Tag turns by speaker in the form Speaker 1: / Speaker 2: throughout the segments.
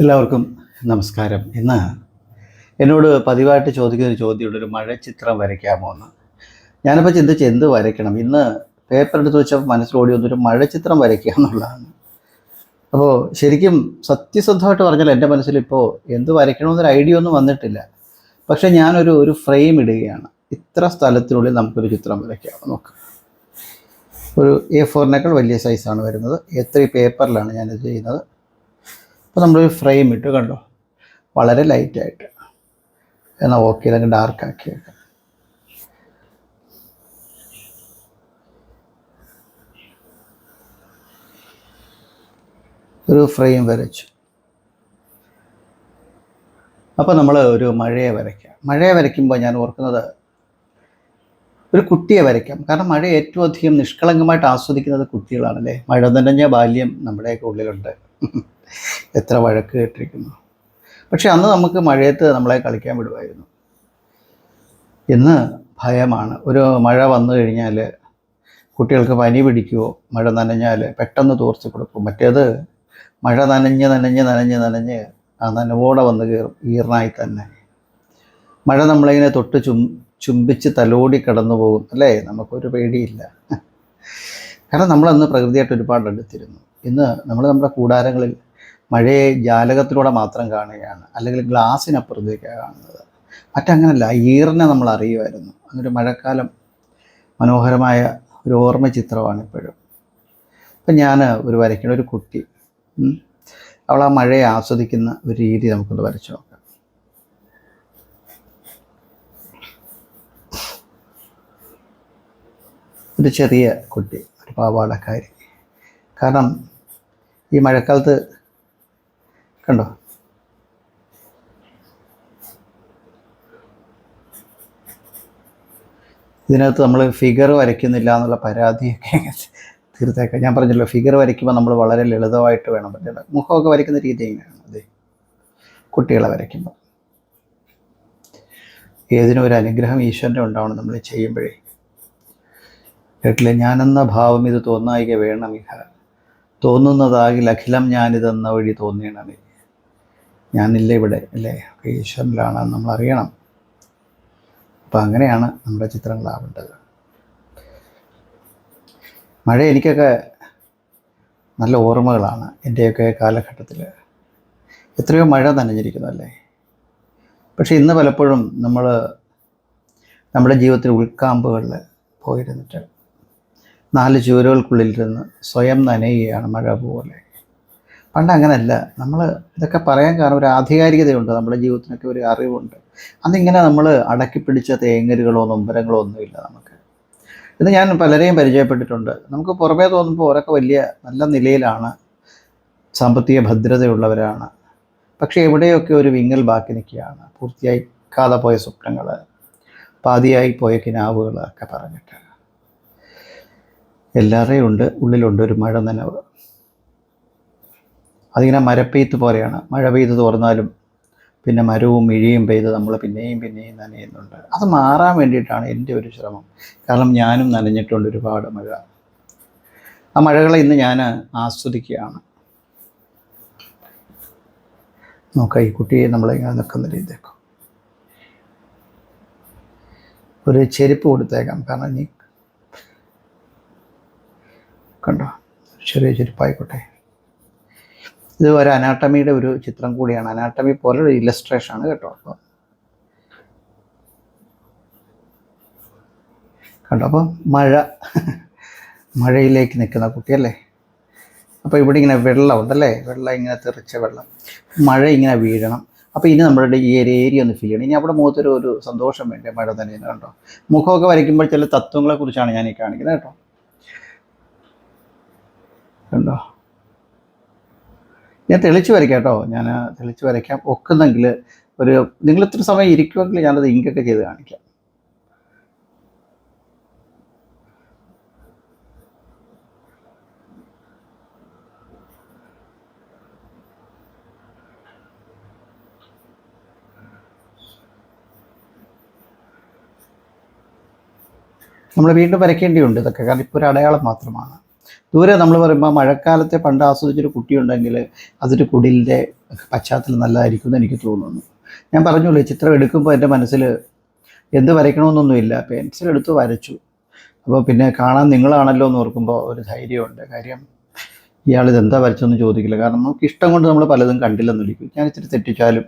Speaker 1: എല്ലാവർക്കും നമസ്കാരം. ഇന്ന് എന്നോട് പതിവായിട്ട് ചോദിക്കുന്ന ഒരു ചോദ്യമുണ്ട്. ഒരു മഴ ചിത്രം വരയ്ക്കാമോ എന്ന്. ഞാനിപ്പോൾ ചിന്തിച്ച് എന്ത് വരയ്ക്കണം? ഇന്ന് പേപ്പർ എടുത്ത് വെച്ചപ്പോൾ മനസ്സിലോടി വന്നൊരു മഴ ചിത്രം വരയ്ക്കുക എന്നുള്ളതാണ്. അപ്പോൾ ശരിക്കും സത്യസന്ധമായിട്ട് പറഞ്ഞാൽ എന്റെ മനസ്സിൽ ഇപ്പോൾ എന്ത് വരയ്ക്കണമെന്നൊരു ഐഡിയ ഒന്നും വന്നിട്ടില്ല. പക്ഷേ ഞാനൊരു ഒരു ഫ്രെയിം ഇടുകയാണ്. ഇത്ര സ്ഥലത്തിനുള്ളിൽ നമുക്കൊരു ചിത്രം വരയ്ക്കാം നോക്കാം. ഒരു എ ഫോറിനേക്കാൾ വലിയ സൈസാണ് വരുന്നത്. എ ത്രീ പേപ്പറിലാണ് ഞാനിത് ചെയ്യുന്നത്. അപ്പോൾ നമ്മളൊരു ഫ്രെയിം ഇട്ട് കണ്ടോ? വളരെ ലൈറ്റായിട്ട് എന്നാൽ ഓക്കെ ഇതങ്ങ് ഡാർക്ക് ആക്കി വെക്കാം. ഒരു ഫ്രെയിം വരച്ചു അപ്പോൾ നമ്മൾ ഒരു മഴയെ വരയ്ക്കാം. മഴയെ വരയ്ക്കുമ്പോൾ ഞാൻ ഓർക്കുന്നത് ഒരു കുട്ടിയെ വരയ്ക്കാം. കാരണം മഴ ഏറ്റവും അധികം നിഷ്കളങ്കമായിട്ട് ആസ്വദിക്കുന്നത് കുട്ടികളാണല്ലേ? മഴ നനഞ്ഞ ബാല്യം നമ്മുടെയൊക്കെ ഉള്ളിലുണ്ട്. എത്ര വഴക്ക് കേട്ടിരിക്കുന്നു. പക്ഷെ അന്ന് നമുക്ക് മഴയത്ത് നമ്മളെ കളിക്കാൻ വിടുമായിരുന്നു. ഇന്ന് ഭയമാണ്. ഒരു മഴ വന്നു കഴിഞ്ഞാൽ കുട്ടികൾക്ക് പനി പിടിക്കുമോ മഴ നനഞ്ഞാൽ പെട്ടെന്ന് തോർച്ച് കൊടുക്കും. മറ്റേത് മഴ നനഞ്ഞ് നനഞ്ഞ് നനഞ്ഞ് നനഞ്ഞ് ആ നനവോടെ വന്ന് കയറും ഈർനായി തന്നെ. മഴ നമ്മളിങ്ങനെ തൊട്ട് ചും ചുംബിച്ച് തലോടി കടന്നു പോകും അല്ലേ? നമുക്കൊരു പേടിയില്ല. കാരണം നമ്മളന്ന് പ്രകൃതിയായിട്ട് ഒരുപാട് അടുത്തിരുന്നു. ഇന്ന് നമ്മൾ നമ്മുടെ കൂടാരങ്ങളിൽ മഴയെ ജാലകത്തിലൂടെ മാത്രം കാണുകയാണ്. അല്ലെങ്കിൽ ഗ്ലാസ്സിനപ്പുറത്തേക്കാണ് കാണുന്നത്. മറ്റങ്ങനല്ല ഈറിനെ നമ്മൾ അറിയുമായിരുന്നു. അങ്ങനൊരു മഴക്കാലം മനോഹരമായ ഒരു ഓർമ്മ ചിത്രമാണ് ഇപ്പോഴും. ഇപ്പം ഞാൻ ഒരു വരയ്ക്കുന്ന ഒരു കുട്ടി. അവൾ ആ മഴയെ ആസ്വദിക്കുന്ന ഒരു രീതി നമുക്കൊന്ന് വരച്ചു നോക്കാം. ഒരു ചെറിയ കുട്ടി ഒരു പാവാടക്കാരി. കാരണം ഈ മഴക്കാലത്ത് കണ്ടോ? ഇതിനകത്ത് നമ്മൾ ഫിഗർ വരയ്ക്കുന്നില്ല എന്നുള്ള പരാതിയൊക്കെ തീർത്തേക്കാം. ഞാൻ പറഞ്ഞല്ലോ ഫിഗർ വരയ്ക്കുമ്പോൾ നമ്മൾ വളരെ ലളിതമായിട്ട് വേണം. പറ്റില്ല മുഖമൊക്കെ വരയ്ക്കുന്ന രീതി എങ്ങനെയാണ്? അതെ. കുട്ടികളെ വരയ്ക്കുമ്പോൾ ഏതിനും ഒരു അനുഗ്രഹം ഈശ്വരന്റെ ഉണ്ടാവണം നമ്മൾ ചെയ്യുമ്പോഴേ. കേട്ടില്ല? ഞാനെന്ന ഭാവം ഇത് തോന്നായിക വേണം ഇഹ. തോന്നുന്നതാകിൽ അഖിലം ഞാനിതെന്ന വഴി തോന്നിയണമേ ഞാനില്ല ഇവിടെ അല്ലേ? ഒക്കെ ഈശ്വരനിലാണ് നമ്മൾ അറിയണം അപ്പം അങ്ങനെയാണ് നമ്മുടെ ചിത്രങ്ങളാവേണ്ടത്. മഴ എനിക്കൊക്കെ നല്ല ഓർമ്മകളാണ് എന്റെയൊക്കെ കാലഘട്ടത്തിൽ എത്രയോ മഴ നനഞ്ഞിരിക്കുന്നു അല്ലേ? പക്ഷേ ഇന്ന് പലപ്പോഴും നമ്മൾ നമ്മുടെ ജീവിതത്തിൽ ഉൾക്കാമ്പുകളിൽ പോയിരുന്നിട്ട് നാല് ചുവരുകൾക്കുള്ളിലിരുന്ന് സ്വയം നനയുകയാണ് മഴ പോലെ. പണ്ട് അങ്ങനെയല്ല നമ്മൾ ഇതൊക്കെ പറയാൻ കാരണം ഒരു ആധികാരികതയുണ്ട്. നമ്മുടെ ജീവിതത്തിനൊക്കെ ഒരു അറിവുണ്ട്. അന്നിങ്ങനെ നമ്മൾ അടക്കി പിടിച്ച തേങ്ങലുകളോ നൊമ്പരങ്ങളോ ഒന്നുമില്ല നമുക്ക്. ഇത് ഞാൻ പലരെയും പരിചയപ്പെട്ടിട്ടുണ്ട്. നമുക്ക് പുറമേ തോന്നുമ്പോൾ ഓരൊക്കെ വലിയ നല്ല നിലയിലാണ്. സാമ്പത്തിക ഭദ്രതയുള്ളവരാണ്. പക്ഷേ എവിടെയൊക്കെ ഒരു വിങ്ങൽ ബാക്കി നിൽക്കുകയാണ്. പൂർത്തിയായിക്കാതെ പോയ സ്വപ്നങ്ങൾ പാതിയായി പോയ കിനാവുകൾ ഒക്കെ പറഞ്ഞിട്ട്. എല്ലാവരെയും ഉണ്ട് ഉള്ളിലുണ്ട് ഒരു മഴ നനവ്. അതിങ്ങനെ മരപ്പെയ്ത്ത് പോലെയാണ്. മഴ പെയ്ത് തോർന്നാലും പിന്നെ മരവും ഇഴിയും പെയ്ത് നമ്മൾ പിന്നെയും പിന്നെയും നനയുന്നുണ്ട്. അത് മാറാൻ വേണ്ടിയിട്ടാണ് എന്റെ ഒരു ശ്രമം. കാരണം ഞാനും നനഞ്ഞിട്ടുണ്ട് ഒരുപാട് മഴ. ആ മഴകളെ ഇന്ന് ഞാൻ ആസ്വദിക്കുകയാണ്. നോക്കാം ഈ കുട്ടിയെ നമ്മളിങ്ങനെ നിൽക്കുന്ന രീതിയൊക്കെ ഒരു ചെരുപ്പ് കൊടുത്തേക്കാം. കാരണം നീ കണ്ടോ? ചെറിയ ചെരുപ്പായിക്കോട്ടെ. ഇത് ഒരു അനാട്ടമിയുടെ ഒരു ചിത്രം കൂടിയാണ്. അനാട്ടമി പോലെ ഒരു ഇലസ്ട്രേഷൻ ആണ് കേട്ടോ. അപ്പോൾ കണ്ടോ? അപ്പോൾ മഴ മഴയിലേക്ക് നിൽക്കുന്ന കുട്ടിയല്ലേ? അപ്പോൾ ഇവിടെ ഇങ്ങനെ വെള്ളമുണ്ടല്ലേ? വെള്ളം ഇങ്ങനെ തെറിച്ച വെള്ളം. മഴ ഇങ്ങനെ വീഴണം. അപ്പോൾ ഇനി നമ്മളുടെ ഈ ഒരു ഏരിയ ഒന്ന് ഫീൽ ചെയ്യണം. ഇനി അവിടെ മുഖത്തൊരു ഒരു സന്തോഷം വേണ്ടേ മഴ തന്നെ കണ്ടോ? മുഖമൊക്കെ വരയ്ക്കുമ്പോൾ ചില തത്വങ്ങളെക്കുറിച്ചാണ് ഞാൻ ഈ കാണിക്കുന്നത് കേട്ടോ. കണ്ടോ? ഞാൻ തെളിച്ച് വരയ്ക്കാം കേട്ടോ. ഞാൻ തെളിച്ച് വരയ്ക്കാം. ഒക്കുന്നെങ്കിൽ ഒരു നിങ്ങൾ ഇത്ര സമയം ഇരിക്കുമെങ്കിൽ ഞാനത് ഇങ്കൊക്കെ ചെയ്ത് കാണിക്കാം. നമ്മൾ വീണ്ടും വരയ്ക്കേണ്ടിയുണ്ട് ഇതൊക്കെ. കാരണം ഇപ്പോൾ ഒരു അടയാളം മാത്രമാണ്. ദൂരെ നമ്മൾ പറയുമ്പോൾ മഴക്കാലത്തെ പണ്ട് ആസ്വദിച്ചൊരു കുട്ടിയുണ്ടെങ്കിൽ അതൊരു കുടിലിന്റെ പശ്ചാത്തലം നല്ലതായിരിക്കും എന്ന് എനിക്ക് തോന്നുന്നു. ഞാൻ പറഞ്ഞുള്ളൂ ചിത്രം എടുക്കുമ്പോൾ എന്റെ മനസ്സിൽ എന്ത് വരയ്ക്കണമെന്നൊന്നുമില്ല. പെൻസിൽ എടുത്ത് വരച്ചു. അപ്പോൾ പിന്നെ കാണാൻ നിങ്ങളാണല്ലോ എന്ന് ഓർക്കുമ്പോൾ ഒരു ധൈര്യമുണ്ട്. കാര്യം ഇയാൾ ഇതെന്താ വരച്ചെന്ന് ചോദിക്കില്ല. കാരണം നമുക്ക് ഇഷ്ടം കൊണ്ട് നമ്മൾ പലതും കണ്ടില്ലെന്ന് വിളിക്കും. ഞാൻ ഇച്ചിരി തെറ്റിച്ചാലും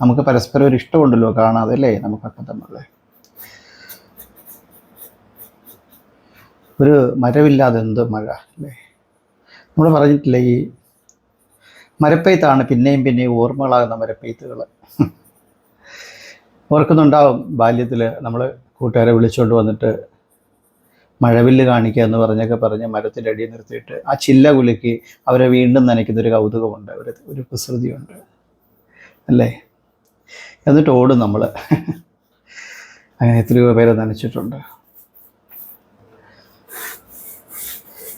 Speaker 1: നമുക്ക് പരസ്പരം ഒരു ഇഷ്ടമുണ്ടല്ലോ കാണാതെ അല്ലേ? നമുക്കൊക്കെ തമ്മിലുള്ള ഒരു മരവില്ലാതെ എന്ത് മഴ അല്ലേ? നമ്മൾ പറഞ്ഞിട്ടില്ല ഈ മരപ്പെയ്ത്താണ് പിന്നെയും പിന്നെയും ഓർമ്മകളാകുന്ന മരപ്പെയ്ത്തുകൾ ഓർക്കുന്നുണ്ടാവും ബാല്യത്തിൽ നമ്മൾ കൂട്ടുകാരെ വിളിച്ചുകൊണ്ട് വന്നിട്ട് മഴവില്ല് കാണിക്കുക എന്ന് പറഞ്ഞൊക്കെ പറഞ്ഞ് മരത്തിന്റെ അടിയിൽ നിർത്തിയിട്ട് ആ ചില്ല കുലുക്കി അവരെ വീണ്ടും നനയ്ക്കുന്ന ഒരു കൗതുകമുണ്ട്. ഒരു ഒരു കുസൃതിയുണ്ട്. അല്ലേ? എന്നിട്ട് ഓടും നമ്മൾ അങ്ങനെ എത്രയോ പേരെ നനച്ചിട്ടുണ്ട്.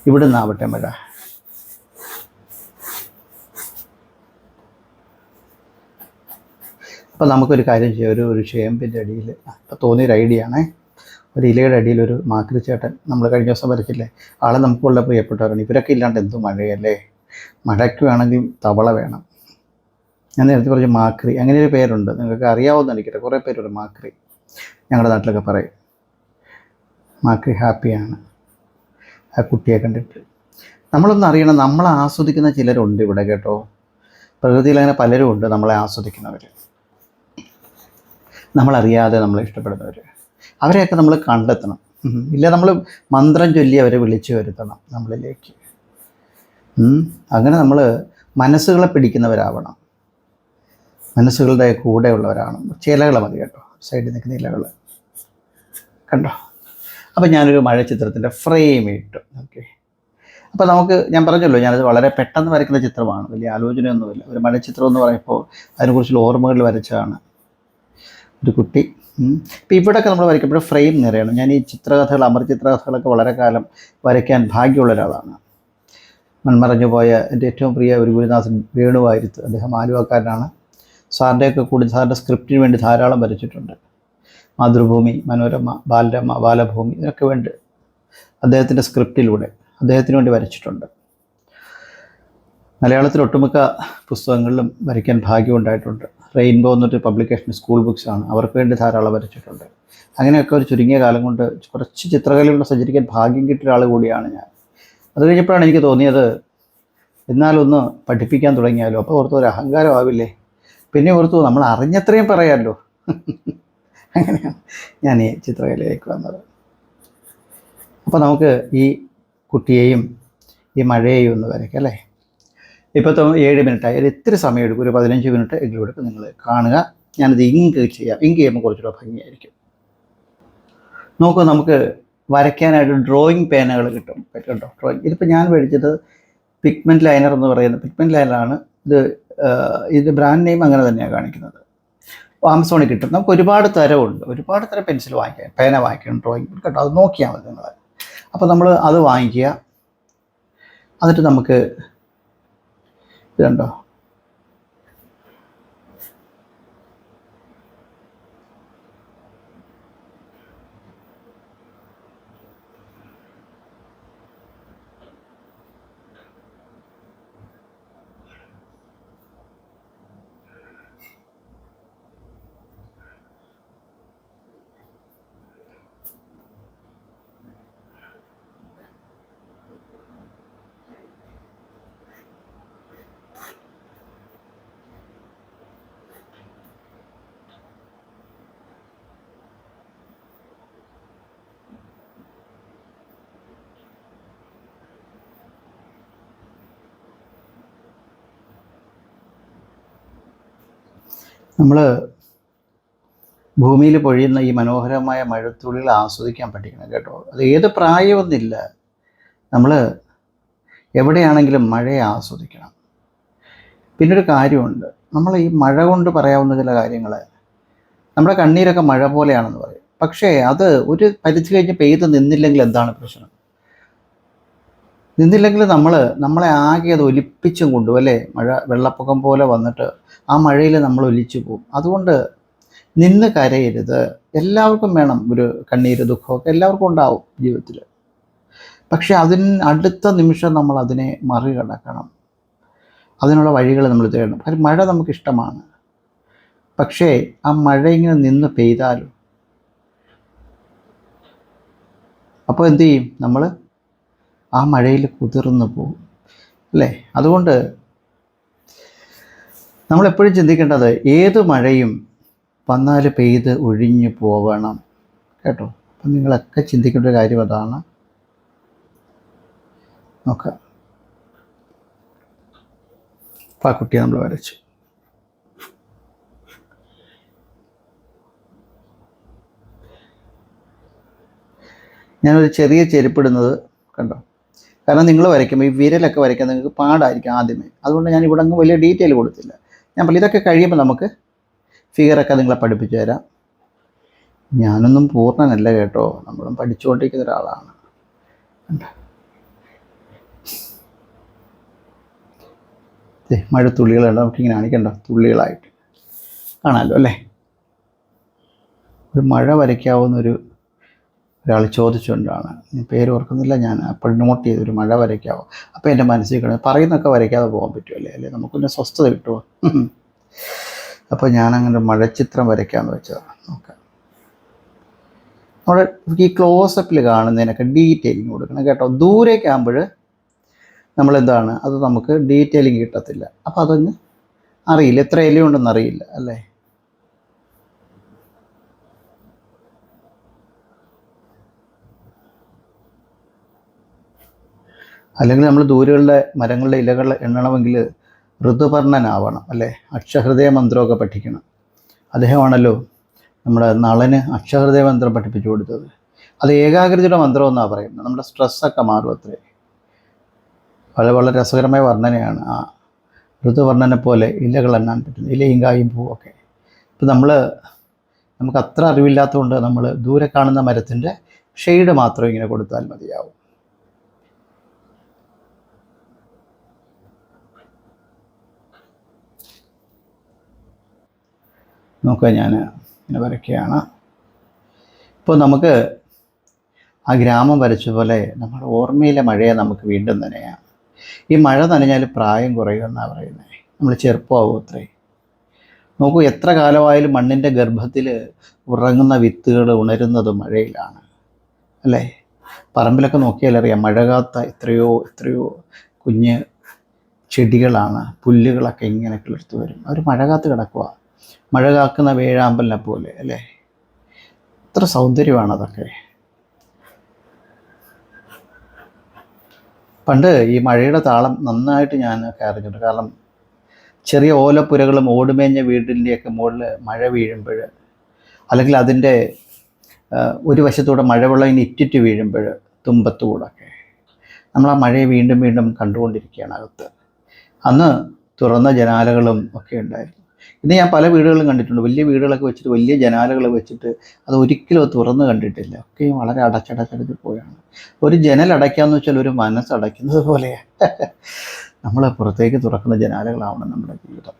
Speaker 1: ഇവിടെ നിന്നാവട്ടെ മഴ. അപ്പോൾ നമുക്കൊരു കാര്യം ചെയ്യാം. ഒരു ഒരു ചേമ്പിന്റെ അടിയിൽ ഇപ്പോൾ തോന്നിയൊരു ഐഡിയ ആണേ. ഒരു ഇലയുടെ അടിയിൽ ഒരു മാക്രി ചേട്ടൻ നമ്മൾ കഴിഞ്ഞ ദിവസം വരച്ചില്ലേ? ആളെ നമുക്കുള്ള പ്രിയപ്പെട്ടവരാണ്. ഇവരൊക്കെ ഇല്ലാണ്ട് എന്തു മഴയല്ലേ? മഴയ്ക്ക് വേണമെങ്കിൽ തവള വേണം. ഞാൻ നേരത്തെ പറഞ്ഞ മാക്രി അങ്ങനെ ഒരു പേരുണ്ട്? നിങ്ങൾക്ക് അറിയാവുന്ന എനിക്കട്ടെ കുറേ പേരുണ്ട് മാക്രി. ഞങ്ങളുടെ നാട്ടിലൊക്കെ പറയും. മാക്രി ഹാപ്പിയാണ്. ആ കുട്ടിയെ കണ്ടിട്ട്. നമ്മളൊന്നും അറിയണം നമ്മളെ ആസ്വദിക്കുന്ന ചിലരുണ്ട് ഇവിടെ കേട്ടോ. പ്രകൃതിയിൽ അങ്ങനെ പലരും ഉണ്ട് നമ്മളെ ആസ്വദിക്കുന്നവർ നമ്മളറിയാതെ നമ്മളെ ഇഷ്ടപ്പെടുന്നവർ അവരെയൊക്കെ നമ്മൾ കണ്ടെത്തണം. ഇല്ല നമ്മൾ മന്ത്രം ചൊല്ലി അവരെ വിളിച്ചു വരുത്തണം നമ്മളിലേക്ക്. അങ്ങനെ നമ്മൾ മനസ്സുകളെ പിടിക്കുന്നവരാവണം. മനസ്സുകളുടെ കൂടെയുള്ളവരാണ് ചിലകളെ മതി കേട്ടോ. സൈഡിൽ നിൽക്കുന്ന ഇലകൾ കണ്ടോ? അപ്പോൾ ഞാനൊരു മഴ ചിത്രത്തിന്റെ ഫ്രെയിം ഇട്ടു. ഓക്കെ അപ്പോൾ നമുക്ക് ഞാൻ പറഞ്ഞല്ലോ ഞാനത് വളരെ പെട്ടെന്ന് വരയ്ക്കുന്ന ചിത്രമാണ്. വലിയ ആലോചനയൊന്നുമില്ല. ഒരു മഴ ചിത്രം എന്ന് പറയുമ്പോൾ അതിനെക്കുറിച്ചുള്ള ഓർമ്മകൾ വരച്ചതാണ് ഒരു കുട്ടി. ഇപ്പം ഇവിടെയൊക്കെ നമ്മൾ വരയ്ക്കുമ്പോൾ ഫ്രെയിം നിറയണം. ഞാൻ ഈ ചിത്രകഥകൾ അമർ ചിത്രകഥകളൊക്കെ വളരെ കാലം വരയ്ക്കാൻ ഭാഗ്യമുള്ള ഒരാളാണ്. മൺമറഞ്ഞു പോയ എന്റെ ഏറ്റവും പ്രിയ ഒരു ഗുരുനാഥൻ വേണുവായിരുത്ത് അദ്ദേഹം ആലുവക്കാരനാണ്. സാറിന്റെയൊക്കെ കൂടി സാറിന്റെ സ്ക്രിപ്റ്റിന് വേണ്ടി ധാരാളം വരച്ചിട്ടുണ്ട്. മാതൃഭൂമി മനോരമ ബാലരമ ബാലഭൂമി ഇതിനൊക്കെ വേണ്ടി. അദ്ദേഹത്തിന്റെ സ്ക്രിപ്റ്റിലൂടെ അദ്ദേഹത്തിന് വേണ്ടി വരച്ചിട്ടുണ്ട്. മലയാളത്തിൽ ഒട്ടുമിക്ക പുസ്തകങ്ങളിലും വരയ്ക്കാൻ ഭാഗ്യമുണ്ടായിട്ടുണ്ട് റെയിൻബോ എന്നൊരു പബ്ലിക്കേഷൻ സ്കൂൾ ബുക്സാണ് അവർക്ക് വേണ്ടി ധാരാളം വരച്ചിട്ടുണ്ട്. അങ്ങനെയൊക്കെ ഒരു ചുരുങ്ങിയ കാലം കൊണ്ട് കുറച്ച് ചിത്രകലയിലൂടെ സഞ്ചരിക്കാൻ ഭാഗ്യം കിട്ടിയ ഒരാൾ കൂടിയാണ് ഞാൻ. അത് കഴിഞ്ഞപ്പോഴാണ് എനിക്ക് തോന്നിയത് എന്നാലൊന്ന് പഠിപ്പിക്കാൻ തുടങ്ങിയാലോ? അപ്പോൾ ഓർത്തു ഒരു അഹങ്കാരമാവില്ലേ പിന്നെ ഓർത്തു നമ്മൾ അറിഞ്ഞത്രയും പറയാമല്ലോ അങ്ങനെയാണ് ഞാൻ ഈ ചിത്രകലയിലേക്ക് വന്നത്. അപ്പോൾ നമുക്ക് ഈ കുട്ടിയെയും ഈ മഴയെയും ഒന്ന് വരയ്ക്കാം അല്ലേ? ഇപ്പോൾ ഏഴ് മിനിറ്റായി. ഒരു ഇത്തിരി സമയം എടുക്കും. ഒരു പതിനഞ്ച് മിനിറ്റ് എങ്കിലും എടുക്കും നിങ്ങൾ കാണുക. ഞാനത് ഇങ്ക് ചെയ്യാം. ഇങ്ക് ചെയ്യുമ്പോൾ കുറച്ചുകൂടെ ഭംഗിയായിരിക്കും. നോക്കൂ നമുക്ക് വരയ്ക്കാനായിട്ട് ഡ്രോയിങ് പേനകൾ കിട്ടും. കേട്ടോ ഡ്രോയിങ് ഇതിപ്പോൾ ഞാൻ മേടിച്ചത് പിഗ്മെന്റ് ലൈനർ എന്ന് പറയുന്നത് പിഗ്മെന്റ് ലൈനറാണ് ഇത് ഇതിന്റെ ഇത് ബ്രാൻഡ് നെയിം അങ്ങനെ തന്നെയാണ് കാണിക്കുന്നത്. ആമസോണിൽ കിട്ടും. നമുക്ക് ഒരുപാട് തരമുണ്ട്. ഒരുപാട് തരം പെൻസിൽ വാങ്ങിക്കാം. പേന വാങ്ങിക്കണം ഡ്രോയിങ് കേട്ടോ അത് നോക്കിയാൽ മതി നിങ്ങൾ. അപ്പോൾ നമ്മൾ അത് വാങ്ങിക്കുക. എന്നിട്ട് നമുക്ക് ഇതുണ്ടോ? നമ്മൾ ഭൂമിയിൽ പൊഴിയുന്ന ഈ മനോഹരമായ മഴത്തുള്ളികൾ ആസ്വദിക്കാൻ പഠിക്കണം കേട്ടോ. അത് ഏത് പ്രായമൊന്നുമില്ല. നമ്മൾ എവിടെയാണെങ്കിലും മഴയെ ആസ്വദിക്കണം. പിന്നൊരു കാര്യമുണ്ട്. നമ്മൾ ഈ മഴ കൊണ്ട് പറയാവുന്ന ചില കാര്യങ്ങൾ നമ്മുടെ കണ്ണീരൊക്കെ മഴ പോലെയാണെന്ന് പറയും. പക്ഷേ അത് ഒരു പരിധി കഴിഞ്ഞ് പെയ്ത് നിന്നില്ലെങ്കിൽ എന്താണ് പ്രശ്നം? നിന്നില്ലെങ്കിൽ നമ്മൾ നമ്മളെ ആകെ അത് ഒലിപ്പിച്ചും കൊണ്ടു അല്ലേ? മഴ വെള്ളപ്പൊക്കം പോലെ വന്നിട്ട് ആ മഴയിൽ നമ്മൾ ഒലിച്ചു പോകും. അതുകൊണ്ട് നിന്ന് കരയരുത്. എല്ലാവർക്കും വേണം ഒരു കണ്ണീര് ദുഃഖമൊക്കെ എല്ലാവർക്കും ഉണ്ടാവും ജീവിതത്തിൽ പക്ഷെ അതിന് അടുത്ത നിമിഷം നമ്മൾ അതിനെ മറികടക്കണം. അതിനുള്ള വഴികൾ നമ്മൾ തേടണം. കാര്യം മഴ നമുക്ക് ഇഷ്ടമാണ്. പക്ഷേ ആ മഴ ഇങ്ങനെ നിന്ന് പെയ്താലും. അപ്പോൾ എന്തു ചെയ്യും? നമ്മൾ ആ മഴയിൽ കുതിർന്നു പോകും അല്ലേ? അതുകൊണ്ട് നമ്മളെപ്പോഴും ചിന്തിക്കേണ്ടത് ഏത് മഴയും വന്നാൽ പെയ്ത് ഒഴിഞ്ഞു പോവണം. കേട്ടോ? അപ്പം നിങ്ങളൊക്കെ ചിന്തിക്കേണ്ട ഒരു കാര്യം അതാണ്. നോക്കാം. അപ്പം ആ കുട്ടിയെ നമ്മൾ വരച്ചു. ഞാനൊരു ചെറിയ ചെരുപ്പിടുന്നത് കണ്ടോ? കാരണം നിങ്ങൾ വരയ്ക്കുമ്പോൾ ഈ വിരലൊക്കെ വരയ്ക്കാൻ നിങ്ങൾക്ക് പാടായിരിക്കും ആദ്യമേ. അതുകൊണ്ട് ഞാൻ ഇവിടെ അങ്ങ് വലിയ ഡീറ്റെയിൽ കൊടുത്തില്ല. ഞാൻ പറഞ്ഞു ഇതൊക്കെ കഴിയുമ്പോൾ നമുക്ക് ഫിഗറൊക്കെ നിങ്ങളെ പഠിപ്പിച്ചു തരാം. ഞാനൊന്നും പൂർണനല്ല കേട്ടോ. നമ്മളും പഠിച്ചുകൊണ്ടിരിക്കുന്ന ഒരാളാണ്. കണ്ടോ? ദേ, മഴത്തുള്ളികളുണ്ട് നമുക്കിങ്ങനെ കാണിക്കണ്ട? തുള്ളികളായിട്ട്. കാണാമല്ലോ അല്ലേ? ഒരു മഴ വരയ്ക്കാവുന്ന ഒരു ഒരാൾ ചോദിച്ചുകൊണ്ടാണ്. പേര് ഓർക്കുന്നില്ല ഞാൻ അപ്പോൾ നോട്ട് ചെയ്തൊരു മഴ വരയ്ക്കാവോ? അപ്പോൾ എന്റെ മനസ്സിൽ കിടന്ന് പറയുന്നൊക്കെ വരയ്ക്കാതെ പോകാൻ പറ്റുമല്ലേ? അല്ലേ? നമുക്ക് നമുക്കൊന്ന് സ്വസ്ഥത കിട്ടുമോ അപ്പോൾ ഞാനങ്ങനെ മഴച്ചിത്രം വരയ്ക്കാമെന്ന് വെച്ചതാണ്. നോക്കാം. നമ്മുടെ ഈ ക്ലോസപ്പിൽ കാണുന്നതിനൊക്കെ ഡീറ്റെയിലിംഗ് കൊടുക്കണം കേട്ടോ. ദൂരേക്കാകുമ്പോൾ നമ്മളെന്താണ്? അത് നമുക്ക് ഡീറ്റെയിലിംഗ് കിട്ടത്തില്ല. അപ്പോൾ അതൊന്ന് അറിയില്ല. എത്ര ഇലയുണ്ടെന്ന് അറിയില്ല അല്ലേ? അല്ലെങ്കിൽ നമ്മൾ ദൂരെയുള്ള മരങ്ങളുടെ ഇലകൾ എണ്ണണമെങ്കിൽ ഋതുപർണനാവണം അല്ലേ? അക്ഷഹൃദയ മന്ത്രമൊക്കെ പഠിക്കണം. അദ്ദേഹമാണല്ലോ നമ്മുടെ നളന് അക്ഷഹൃദയ മന്ത്രം പഠിപ്പിച്ചു കൊടുത്തത്. അത് ഏകാഗ്രതയുടെ മന്ത്രം എന്നാണ് പറയുന്നത്. നമ്മുടെ സ്ട്രെസ്സൊക്കെ മാറും അത്രേ. വളരെ വളരെ രസകരമായ വർണനയാണ് ആ ഋതുവർണനെ പോലെ ഇലകൾ എണ്ണാൻ പറ്റുന്നത്. ഇലയും കായും പൂവൊക്കെ ഇപ്പം നമ്മൾ നമുക്ക് അത്ര അറിവില്ലാത്തതുകൊണ്ട് നമ്മൾ ദൂരെ കാണുന്ന മരത്തിന്റെ ഷെയ്ഡ് മാത്രം ഇങ്ങനെ കൊടുത്താൽ മതിയാവും. നോക്കുക ഞാൻ ഇങ്ങനെ വരയ്ക്കുകയാണ്. ഇപ്പോൾ നമുക്ക് ആ ഗ്രാമം വരച്ച പോലെ നമ്മുടെ ഓർമ്മയിലെ മഴയെ നമുക്ക് വീണ്ടും നനയാം. ഈ മഴ നനഞ്ഞാൽ പ്രായം കുറയുമെന്നാണ് പറയുന്നത് നമ്മൾ ചെറുപ്പമാവും അത്രേ. നോക്കൂ എത്ര കാലമായാലും മണ്ണിന്റെ ഗർഭത്തിൽ ഉറങ്ങുന്ന വിത്തുകൾ ഉണരുന്നത് മഴയിലാണ്. അല്ലേ? പറമ്പിലൊക്കെ നോക്കിയാൽ അറിയാം മഴ കാത്ത എത്രയോ എത്രയോ കുഞ്ഞ് ചെടികളാണ് പുല്ലുകളൊക്കെ ഇങ്ങനെ കിളിർത്ത് വരും. അവർ മഴ കാത്ത് കിടക്കുക മഴ കാക്കുന്ന വേഴാമ്പലിനെ പോലെ അല്ലേ? എത്ര സൗന്ദര്യമാണ് അതൊക്കെ. പണ്ട് ഈ മഴയുടെ താളം നന്നായിട്ട് ഞാൻ അറിഞ്ഞിട്ടുണ്ട് കാരണം ചെറിയ ഓലപ്പുരകളും ഓടുമേഞ്ഞ വീടിന്റെയൊക്കെ മുകളിൽ മഴ വീഴുമ്പോൾ അല്ലെങ്കിൽ അതിന്റെ ഒരു വശത്തൂടെ മഴവെള്ളം ഇനി ഇറ്റിറ്റ് വീഴുമ്പോൾ തുമ്പത്തുകൂടൊക്കെ നമ്മൾ ആ മഴയെ വീണ്ടും വീണ്ടും കണ്ടുകൊണ്ടിരിക്കുകയാണ് അകത്ത്. അന്ന് തുറന്ന ജനാലകളും ഒക്കെ ഉണ്ടായിരുന്നു. ഇത് ഞാൻ പല വീടുകളും കണ്ടിട്ടുണ്ട്. വലിയ വീടുകളൊക്കെ വെച്ചിട്ട് വലിയ ജനാലകൾ വെച്ചിട്ട് അത് ഒരിക്കലും തുറന്ന് കണ്ടിട്ടില്ല. ഒക്കെയും വളരെ അടച്ചടച്ചടച്ച് പോയാണ്. ഒരു ജനൽ അടയ്ക്കാന്ന് വെച്ചാൽ ഒരു മനസ്സ് അടയ്ക്കുന്നത് പോലെയാണ് നമ്മൾ പുറത്തേക്ക് തുറക്കുന്ന ജനാലകളാവണം നമ്മുടെ ജീവിതം.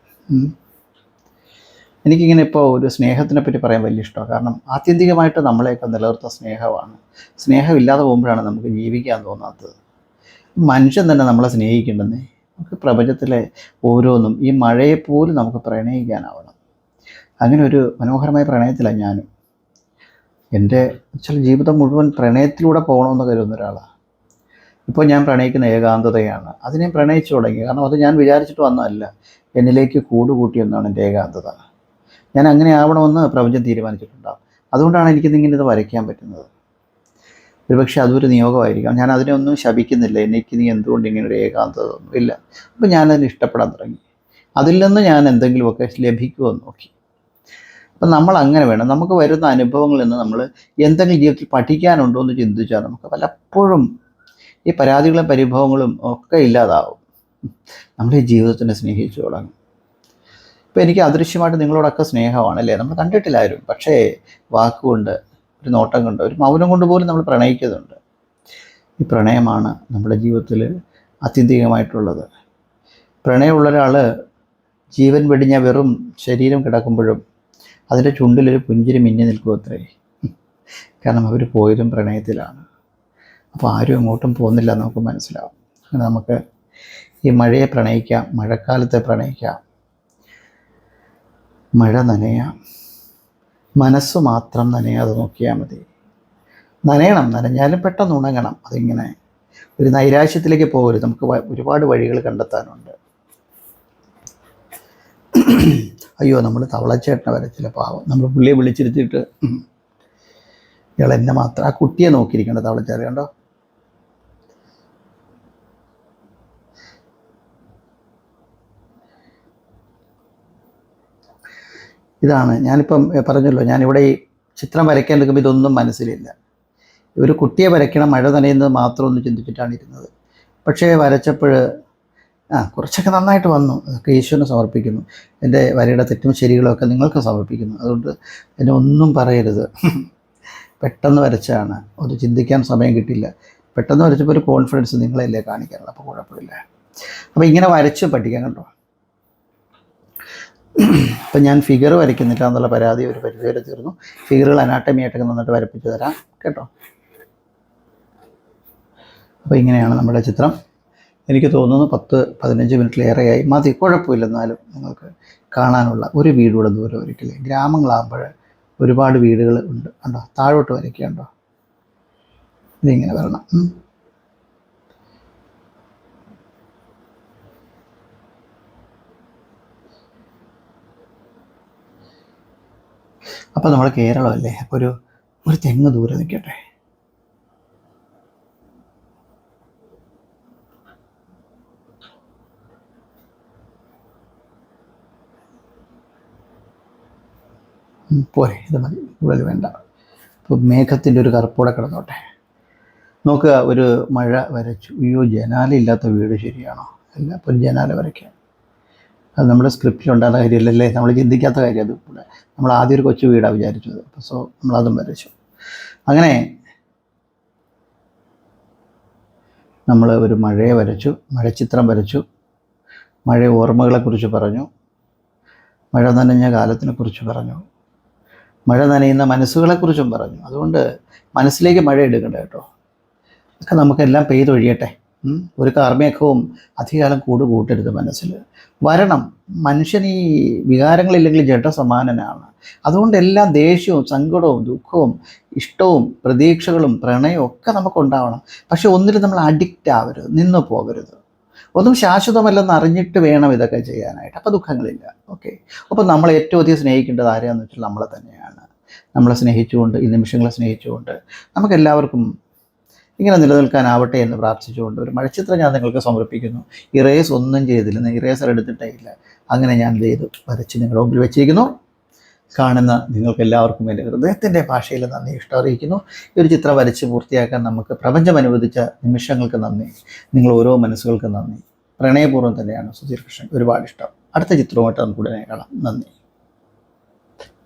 Speaker 1: എനിക്കിങ്ങനെ ഇപ്പോൾ ഒരു സ്നേഹത്തിനെ പറ്റി പറയാൻ വലിയ ഇഷ്ടമാണ്. കാരണം ആത്യന്തികമായിട്ട് നമ്മളെയൊക്കെ നിലനിർത്ത സ്നേഹമാണ്. സ്നേഹമില്ലാതെ പോകുമ്പോഴാണ് നമുക്ക് ജീവിക്കാൻ തോന്നാത്തത്. മനുഷ്യൻ തന്നെ നമ്മളെ സ്നേഹിക്കേണ്ടെന്നേ. നമുക്ക് പ്രപഞ്ചത്തിലെ ഓരോന്നും ഈ മഴയെപ്പോലും നമുക്ക് പ്രണയിക്കാനാവണം. അങ്ങനെ ഒരു മനോഹരമായ പ്രണയത്തിലാണ് ഞാനും. എന്റെ ചില ജീവിതം മുഴുവൻ പ്രണയത്തിലൂടെ പോകണമെന്ന് കരുതുന്ന ഒരാളാണ് ഇപ്പോൾ ഞാൻ പ്രണയിക്കുന്ന ഏകാന്തതയാണ്. അതിനെ പ്രണയിച്ചു തുടങ്ങി. കാരണം അത് ഞാൻ വിചാരിച്ചിട്ട് വന്നതല്ല. എന്നിലേക്ക് കൂടുകൂട്ടിയെന്നാണ് എന്റെ ഏകാന്തത. ഞാൻ അങ്ങനെ ആവണമെന്ന് പ്രപഞ്ചം തീരുമാനിച്ചിട്ടുണ്ടാകും അതുകൊണ്ടാണ് എനിക്കിന്ന് ഇങ്ങനെ ഇത് വരയ്ക്കാൻ പറ്റുന്നത്. ഒരുപക്ഷെ അതൊരു നിയോഗമായിരിക്കാം. ഞാൻ അതിനെ ഒന്നും ശപിക്കുന്നില്ല. എനിക്ക് നീ എന്തുകൊണ്ട് ഇങ്ങനെ ഒരു ഏകാന്തത ഒന്നും ഇല്ല. അപ്പം ഞാനതിന് ഇഷ്ടപ്പെടാൻ തുടങ്ങി. അതിൽ നിന്ന് ഞാൻ എന്തെങ്കിലുമൊക്കെ ലഭിക്കുമോ നോക്കി. അപ്പം നമ്മൾ അങ്ങനെ വേണം. നമുക്ക് വരുന്ന അനുഭവങ്ങളിൽ നിന്ന് നമ്മൾ എന്തെങ്കിലും ജീവിതത്തിൽ പഠിക്കാനുണ്ടോ എന്ന് ചിന്തിച്ചാൽ നമുക്ക് പലപ്പോഴും ഈ പരാതികളും പരിഭവങ്ങളും ഒക്കെ ഇല്ലാതാവും. നമ്മൾ ഈ ജീവിതത്തിനെ സ്നേഹിച്ചു തുടങ്ങും. ഇപ്പം എനിക്ക് അദൃശ്യമായിട്ട് നിങ്ങളോടൊക്കെ സ്നേഹമാണ് അല്ലേ? നമ്മൾ കണ്ടിട്ടില്ലായിരുന്നു. പക്ഷേ വാക്കുകൊണ്ട് ഒരു നോട്ടം കൊണ്ട് ഒരു മൗനം കൊണ്ട് പോലും നമ്മൾ പ്രണയിക്കുന്നുണ്ട്. ഈ പ്രണയമാണ് നമ്മുടെ ജീവിതത്തിൽ ആത്യന്തികമായിട്ടുള്ളത്. പ്രണയമുള്ള ഒരാൾ ജീവൻ വെടിഞ്ഞ വെറും ശരീരം കിടക്കുമ്പോഴും അതിന്റെ ചുണ്ടിലൊരു പുഞ്ചിരി മിന്നി നിൽക്കും അത്രേ. കാരണം അവർ പോയതും പ്രണയത്തിലാണ്. അപ്പോൾ ആരും അങ്ങോട്ടും പോകുന്നില്ല നമുക്ക് മനസ്സിലാവും. അങ്ങനെ നമുക്ക് ഈ മഴയെ പ്രണയിക്കാം മഴക്കാലത്തെ പ്രണയിക്കാം. മഴ നനയാം. മനസ്സ് മാത്രം നനയാതെ നോക്കിയാൽ മതി. നനയണം നനഞ്ഞാലും പെട്ടെന്ന് ഉണങ്ങണം. അതിങ്ങനെ ഒരു നൈരാശ്യത്തിലേക്ക് പോകരുത്. നമുക്ക് ഒരുപാട് വഴികൾ കണ്ടെത്താനുണ്ട്. അയ്യോ നമ്മൾ തവളച്ചേട്ടനെ വരച്ചില്ല പാവം. നമ്മൾ പുള്ളിയെ വിളിച്ചിരുത്തിയിട്ട്. ഇയാൾ എന്നെ മാത്രം ആ കുട്ടിയെ നോക്കിയിരിക്കേണ്ട തവളച്ചേട്ടൻ കണ്ടോ? ഇതാണ്. ഞാനിപ്പം പറഞ്ഞല്ലോ ഞാനിവിടെ ഈ ചിത്രം വരയ്ക്കാൻ ഇതൊന്നും മനസ്സിലില്ല. ഒരു കുട്ടിയെ വരയ്ക്കണം മഴ നനയുന്നത് മാത്രം ഒന്ന് ചിന്തിച്ചിട്ടാണ് ഇരുന്നത്. പക്ഷേ വരച്ചപ്പോൾ ആ കുറച്ചൊക്കെ നന്നായിട്ട് വന്നു. അതൊക്കെ ഈശ്വരനെ സമർപ്പിക്കുന്നു. എന്റെ വരയുടെ തെറ്റും ശരികളും ഒക്കെ നിങ്ങൾക്ക് സമർപ്പിക്കുന്നു. അതുകൊണ്ട് എന്നെ ഒന്നും പറയരുത്. പെട്ടെന്ന് വരച്ചാണ്. ഒരു ചിന്തിക്കാൻ സമയം കിട്ടില്ല. പെട്ടെന്ന് വരച്ചപ്പോൾ ഒരു കോൺഫിഡൻസ് നിങ്ങളല്ലേ കാണിക്കാറുള്ളൂ. അപ്പോൾ കുഴപ്പമില്ല. അപ്പോൾ ഇങ്ങനെ വരച്ച് പഠിക്കാൻ കണ്ടോ? അപ്പം ഞാൻ ഫിഗർ വരയ്ക്കുന്നില്ല എന്നുള്ള പരാതി ഒരു പരിധിവരെ തീർന്നു. ഫിഗറുകൾ അനാട്ടമി ആയിട്ടൊക്കെ നന്നായിട്ട് വരപ്പിച്ച് തരാം കേട്ടോ? അപ്പോൾ ഇങ്ങനെയാണ് നമ്മുടെ ചിത്രം. എനിക്ക് തോന്നുന്നു പത്ത് പതിനഞ്ച് മിനിറ്റിലേറെയായി മതി കുഴപ്പമില്ല എന്നാലും നിങ്ങൾക്ക് കാണാനുള്ള ഒരു വീടുകൂടെ ദൂരം ഒരിക്കലേ. ഗ്രാമങ്ങളാകുമ്പോൾ ഒരുപാട് വീടുകൾ ഉണ്ട്. കണ്ടോ? താഴോട്ട് വരയ്ക്കുണ്ടോ ഇതിങ്ങനെ വരണം. അപ്പോൾ നമ്മൾ കേരളമല്ലേ? അപ്പോൾ ഒരു ഒരു തെങ്ങ് ദൂരെ നിൽക്കട്ടെ പോരെ ഇത് മതി. കൂടുതൽ വേണ്ട. അപ്പോൾ മേഘത്തിന്റെ ഒരു കറുപ്പൂടെ കിടന്നോട്ടെ. നോക്കുക ഒരു മഴ വരച്ചു. അയ്യോ ജനാലില്ലാത്ത വീട് ശരിയാണോ? അല്ല അപ്പോൾ ഒരു ജനാല വരയ്ക്കാം. അത് നമ്മുടെ സ്ക്രിപ്റ്റിൽ ഉണ്ടാകുന്ന കാര്യമല്ലല്ലേ? നമ്മൾ ചിന്തിക്കാത്ത കാര്യം അത്. നമ്മൾ ആദ്യം ഒരു കൊച്ചു വീടാണ് വിചാരിച്ചത്. അപ്പോൾ സോ നമ്മളതും വരച്ചു. അങ്ങനെ നമ്മൾ ഒരു മഴയെ വരച്ചു മഴച്ചിത്രം വരച്ചു മഴ ഓർമ്മകളെക്കുറിച്ച് പറഞ്ഞു മഴ നനഞ്ഞ കാലത്തിനെക്കുറിച്ച് പറഞ്ഞു മഴ നനയുന്ന മനസ്സുകളെക്കുറിച്ചും പറഞ്ഞു. അതുകൊണ്ട് മനസ്സിലേക്ക് മഴ എടുക്കണ്ട കേട്ടോ. ഒക്കെ നമുക്കെല്ലാം പെയ്തൊഴിയട്ടെ. ഒരു കാർമേഘവും അധികാലം കൂട് കൂട്ടരുത് മനസ്സിൽ. വരണം. മനുഷ്യൻ ഈ വികാരങ്ങളില്ലെങ്കിൽ ജഡസമാനനാണ് അതുകൊണ്ട് എല്ലാ ദേഷ്യവും സങ്കടവും ദുഃഖവും ഇഷ്ടവും പ്രതീക്ഷകളും പ്രണയവും ഒക്കെ നമുക്കുണ്ടാവണം. പക്ഷെ ഒന്നിൽ നമ്മൾ അഡിക്റ്റ് ആവരുത് നിന്നു പോകരുത്. ഒന്നും ശാശ്വതമല്ലെന്ന് അറിഞ്ഞിട്ട് വേണം ഇതൊക്കെ ചെയ്യാനായിട്ട്. അപ്പോൾ ദുഃഖങ്ങളില്ല. ഓക്കെ. അപ്പോൾ നമ്മൾ ഏറ്റവും അധികം സ്നേഹിക്കേണ്ടത് ആരെയാണെന്ന് വെച്ചാൽ നമ്മളെ തന്നെയാണ്. നമ്മളെ സ്നേഹിച്ചുകൊണ്ട് ഈ നിമിഷങ്ങളെ സ്നേഹിച്ചുകൊണ്ട് നമുക്കെല്ലാവർക്കും ഇങ്ങനെ നിലനിൽക്കാനാവട്ടെ എന്ന് പ്രാർത്ഥിച്ചുകൊണ്ട് ഒരു മഴച്ചിത്രം ഞാൻ നിങ്ങൾക്ക് സമർപ്പിക്കുന്നു. ഇറേസ് ഒന്നും ചെയ്തില്ല ഇറേസർ എടുത്തിട്ടേ ഇല്ല അങ്ങനെ ഞാൻ ചെയ്തു വരച്ച് നിങ്ങളുടെ മുമ്പിൽ വെച്ചിരിക്കുന്നു. കാണുന്ന നിങ്ങൾക്ക് എല്ലാവർക്കും എന്റെ ഹൃദയത്തിന്റെ ഭാഷയിൽ നന്ദി ഇഷ്ടം അറിയിക്കുന്നു. ഈ ഒരു ചിത്രം വരച്ച് പൂർത്തിയാക്കാൻ നമുക്ക് പ്രപഞ്ചം അനുവദിച്ച നിമിഷങ്ങൾക്ക് നന്ദി. നിങ്ങൾ ഓരോ മനസ്സുകൾക്കും നന്ദി. പ്രണയപൂർവം തന്നെയാണ് സുധീർ കൃഷ്ണൻ. ഒരുപാട് ഇഷ്ടം. അടുത്ത ചിത്രവുമായിട്ട് നമുക്ക് ഉടനെ കാണാം. നന്ദി.